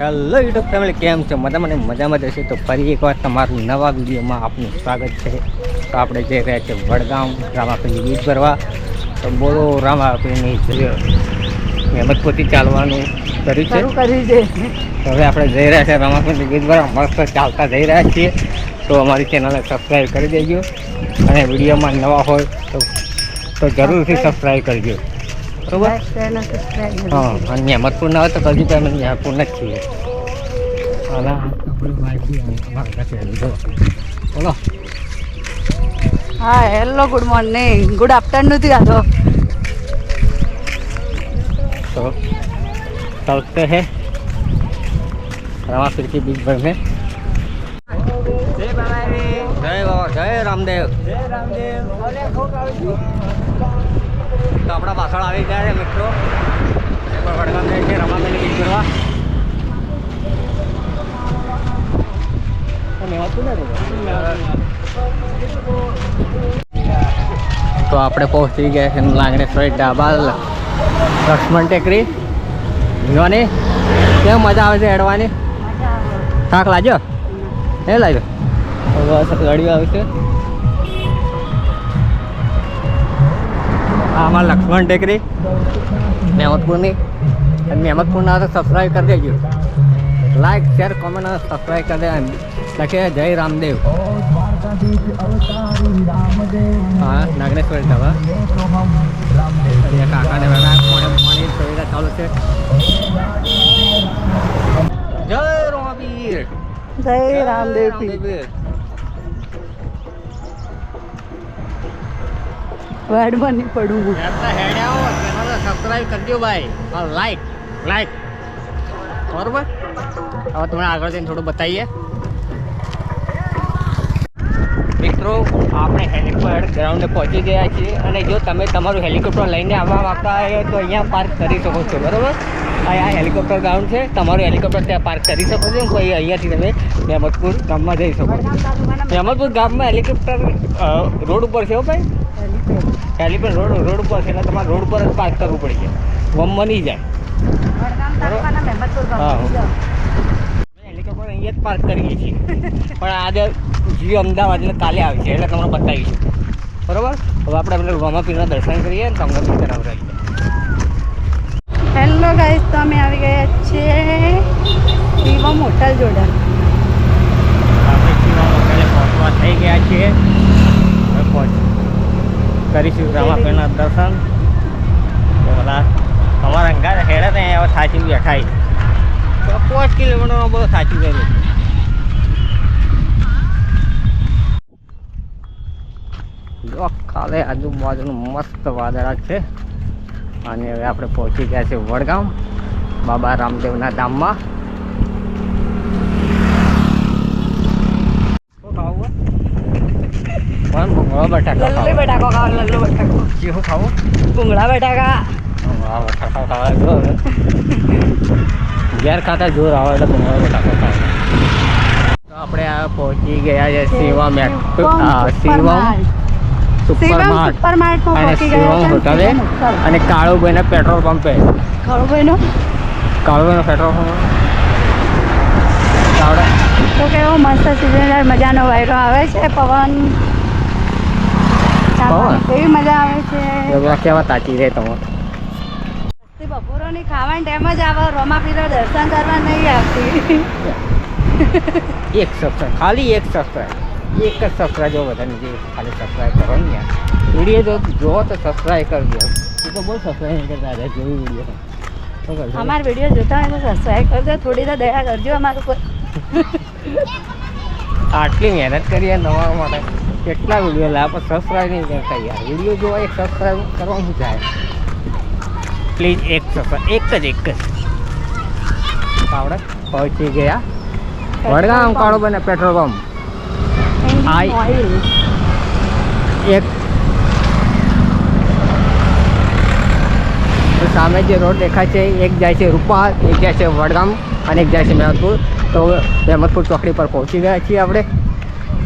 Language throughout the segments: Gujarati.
હેલો યુટ્યુબ ફેમિલી કેમ છે? મજામાં ને મજામાં જશે તો ફરી એકવાર તમારું નવા વિડીયોમાં આપનું સ્વાગત છે. તો આપણે જઈ રહ્યા છીએ વડગામ રામાપીની બીજ ભરવા. તો બોલો રામાપીની પોતી ચાલવાનું કર્યું છે. હવે આપણે જઈ રહ્યા છીએ રામાપીની બીજ ભરવા. મસ્ત ચાલતા જઈ રહ્યા છીએ. તો અમારી ચેનલને સબસ્ક્રાઈબ કરી દેજો. અને વિડીયોમાં નવા હોય તો તો જરૂરથી સબસ્ક્રાઈબ કરજો. બરોબર Like, share અને subscribe હા અને હેમતપુર ના હોય તો કદી પણ અમે હેમતપુર જ છીએ અને આપણી માહિતી અમારા પાસે જો બોલો હા hello good morning good afternoon થી આતો तो चलते हैं रामापीर के बीच भर में जय बाबा जय रामदेव તો આપણા પાછળ આવી ગયા છે મિત્રો. એકવાર વડગામ જાય છે બીજ તો આપણે પહોંચી ગયા છે લાંગણેશ્વરી ડાબા લક્ષ્મણ ટેકરી. જોવાની? કેમ મજા આવે છે હેડવાની? થાક લાગ્યો? એ લાગ્યો? બસ ગાડીઓ આવે અમારા લક્ષ્મણ ટેકરી મહેમદપુરની. અને મહેમદપુરના તો સબસ્ક્રાઈબ કરી દેજો. લાઈક શેર કોમેન્ટ અને સબસ્ક્રાઈબ કરી દે લખે જય રામદેવ. હા નાગનેશ્વર ધાબા. કાકાને પાણી સુવિધા ચાલુ છે. જય રામદેવ જય રામદેવ વાડમાં નહીં આવો ચેનલને સબસ્ક્રાઇબ કરજો ભાઈ. હા લાઈક લાઈક બરોબર? હવે તમને આગળ જઈને થોડું બતાવીએ. મિત્રો આપણે હેલિકોપ્ટર ગ્રાઉન્ડે પહોંચી ગયા છીએ અને જો તમે તમારું હેલિકોપ્ટર લઈને આવવા માગતા હોય તો અહીંયા પાર્ક કરી શકો છો બરાબર? આ હેલિકોપ્ટર ગ્રાઉન્ડ છે. તમારું હેલિકોપ્ટર ત્યાં પાર્ક કરી શકો છો. કોઈ અહીંયાથી તમે મહેમદપુર ગામમાં જઈ શકો છો. મહેમદપુર ગામમાં હેલિકોપ્ટર રોડ ઉપર છે હો ભાઈ? હેલિપેડ રોડ રોડ ઉપર એટલે તમારે રોડ પર જ પાર્ક કરવું પડી જાય. વમ નહીં જાય હા. હેલિકોપ્ટર અહીંયા જ પાર્ક કરીએ છીએ. પણ આજે જીઓ અમદાવાદ એટલે કાલે આવે છે એટલે તમને બતાવીશું. બરોબર? હવે આપણે આપણે રોમાપીરના દર્શન કરીએ અને તમને બી કરાવડાવીએ. હેલો ગાઈસ તો અમે આવી ગયા છીએ શિવમ હોટલ જોડે આપણે શિવા હોટેલે પહોંચવા થઈ ગયા છીએ હવે પહોંચ કરીશું રામાપીરના દર્શન. તો બધા અમારા અંગાત હેડે ને હવે સાચી બેઠાય તો પાંચ કિલોમીટરનો બધો સાચું કર્યું જો કાલે આજુબાજુનું મસ્ત વાદળા છે. અને હવે આપણે પહોંચી ગયા છે વડગામ, બાબા રામદેવના ધામમાં શું ખાવું બટાકા લલ્લુ બટાકો ખાવ લલ્લો બટાકો. શું ખાવું? ભૂંગળા બટાકા. બટાકા ખાવા જો ઘેર ખાતા જોર આવે એટલે ભૂંગળો બટાકો ખાવા. તો આપણે આ પહોંચી ગયા છે આ સુપર માર્ટ. અને શિવમ હોટલે. અને કાળુભાઈના પેટ્રોલ પંપે. ખળુભાઈનો કાળુભાઈનો પેટ્રોલ પંપ. તો કેવો મસ્ત સિઝનર મજાનો વાયરો આવે છે પવન. કેવી મજા આવે છે? એ બધા કેવા તાચી રહે તમે. બપોરોની ખાવાની ટાઈમ જ આવે રોમાપીરો દર્શન કરવા નહીં આવતી. એક સબસ્ક્રાઈબ ખાલી એક સબસ્ક્રાઈબ એક જ સબસ્ક્રાઈબ જો બધાને જે ખાલી સબસ્ક્રાઈબ કરો ને યાર. વીડિયો જો જોવો તો સબસ્ક્રાઈબ કરજો. તું તો બહુ સબસ્ક્રાઈબ કરતા હતા જોયું વીડિયો. અમારા વીડિયો જોતા હોય તો સબસ્ક્રાઈબ કરજો થોડી તો દયા કરજો અમારું પર આટલી મહેનત કરીએ નવા માટે. કેટલા વીડિયો લાવે પણ સબસ્ક્રાઈબ નહીં કરતા યાર. વીડિયો જોવા એક સબસ્ક્રાઈબ કરવાનું જાય? પ્લીઝ એક સબસ્ક્રાઈબ એક જ એક જ. આપણે પહોંચી ગયા. વડગામ કાળો બને પેટ્રોલ પંપ આઈ- એક સામે જે રોડ દેખાય છે એક જાય છે રૂપા એક જાય છે વડગામ અને એક જાય છે મહેમદપુર તો મહેમદપુર ચોકડી પર પહોંચી ગયા છીએ આપણે.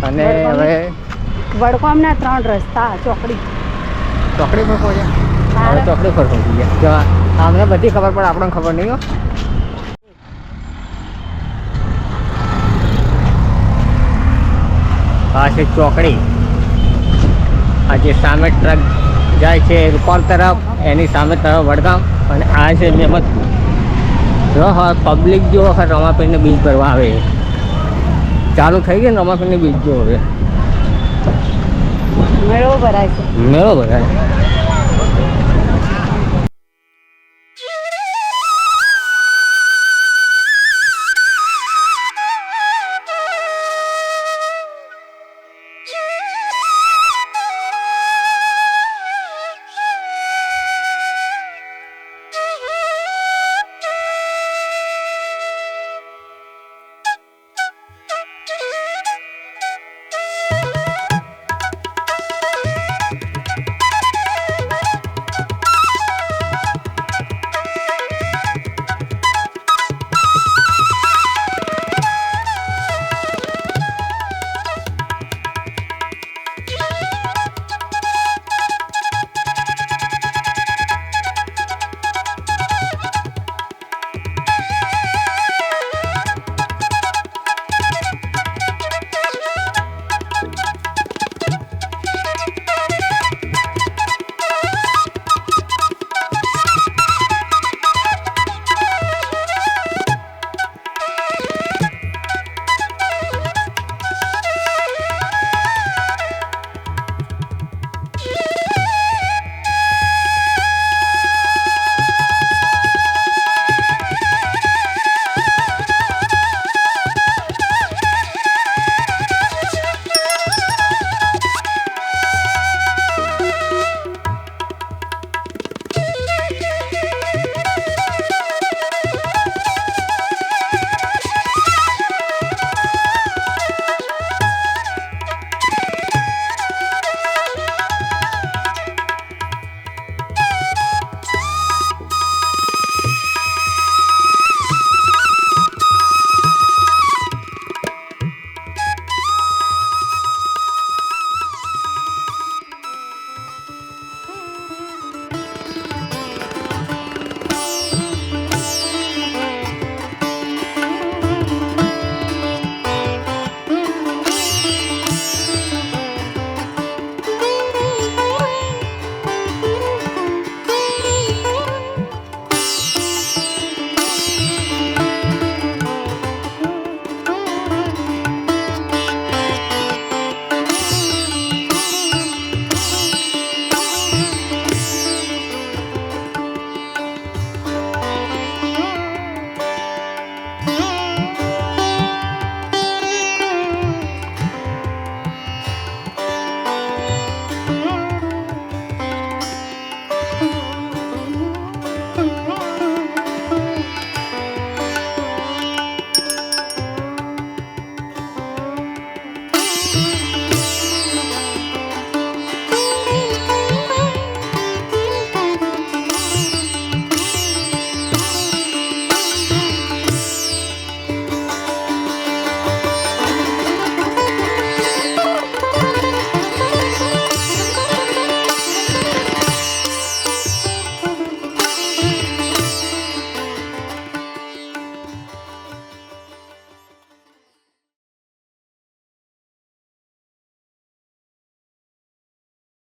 અને હવે વડગામના ત્રણ રસ્તા ચોકડી. ચોકડી પર પહોંચ્યા? હવે ચોકડી પર પહોંચી ગયા. જો આમને બધી ખબર પણ આપણને ખબર નહીં હો. આ છે ચોકડી. આ જે સામે ટ્રક જાય છે રૂપાલ તરફ? એની સામે તરફ વડગામ. અને આ છે મેમત. જો પબ્લિક જો વખત રમાપીરને બીજ ભરવા આવે. ચાલુ થઈ ગયું રમાપીરને બીજ જો હવે. મેળો ભરાય છે. મેળો ભરાય.